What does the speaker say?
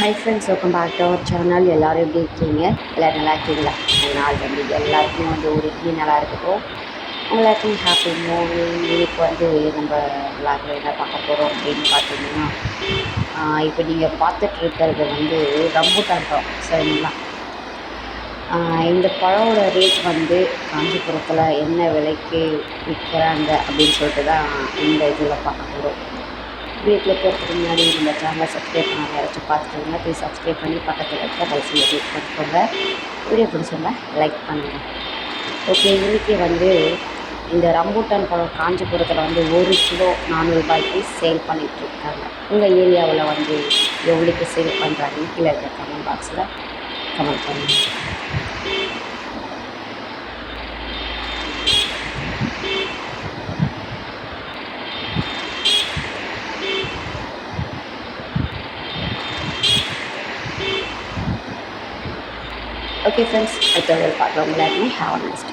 Hi friends welcome back to our channel எல்லோரும் எப்படி இருக்கீங்க? எல்லோரும் நல்லா இருக்கீங்களா? இந்த நாள் வந்து எல்லாருக்குமே வந்து ஒரு இட்லி நல்லா இருக்கட்டும். எல்லாருக்கும் ஹாப்பி மூவி இதுக்கு வந்து நம்ம விளாக்ல என்ன பார்க்க போகிறோம் அப்படின்னு பார்த்தீங்கன்னா இப்போ நீங்கள் பார்த்துட்டு இருக்கிறது வந்து ரம்புட்டான் பழம் சரிங்களா? இந்த பழமோட ரேட் வந்து காஞ்சிபுரத்தில் என்ன விலைக்கு விற்கிறாங்க அப்படின்னு சொல்லிட்டு தான் இந்த இதில் பார்க்க போகிறோம் வீட்டில் போகிறதுக்கு முன்னாடி நம்ம சேனலை சப்ஸ்கிரைப் பண்ணாங்க யாராச்சும் பார்த்துக்கோங்க போய் சப்ஸ்கிரைப் பண்ணி பக்கத்தில் இருக்க பல்சில் கிளிக் பண்ணிக்கோங்க. வீடியோ பிடிச்சிருந்தா லைக் பண்ணுங்கள் ஓகே இன்றைக்கி வந்து இந்த ரம்பூட்டான் பழம் காஞ்சிபுரத்தில் வந்து ஒரு கிலோ நானூறுபாய்க்கு சேல் பண்ணிகிட்ருக்காங்க உங்கள் ஏரியாவில் வந்து எவ்வளோக்கு சேல் பண்ணுறாங்கன்னு கீழே இருக்க கமெண்ட் பாக்ஸில் கமெண்ட் பண்ணுங்கள் ஓகே ஃப்ரெண்ட்ஸ் அடுத்த ஒரு பார்க்குறவங்க எல்லாருமே ஹாவ் நெக்ஸ்ட்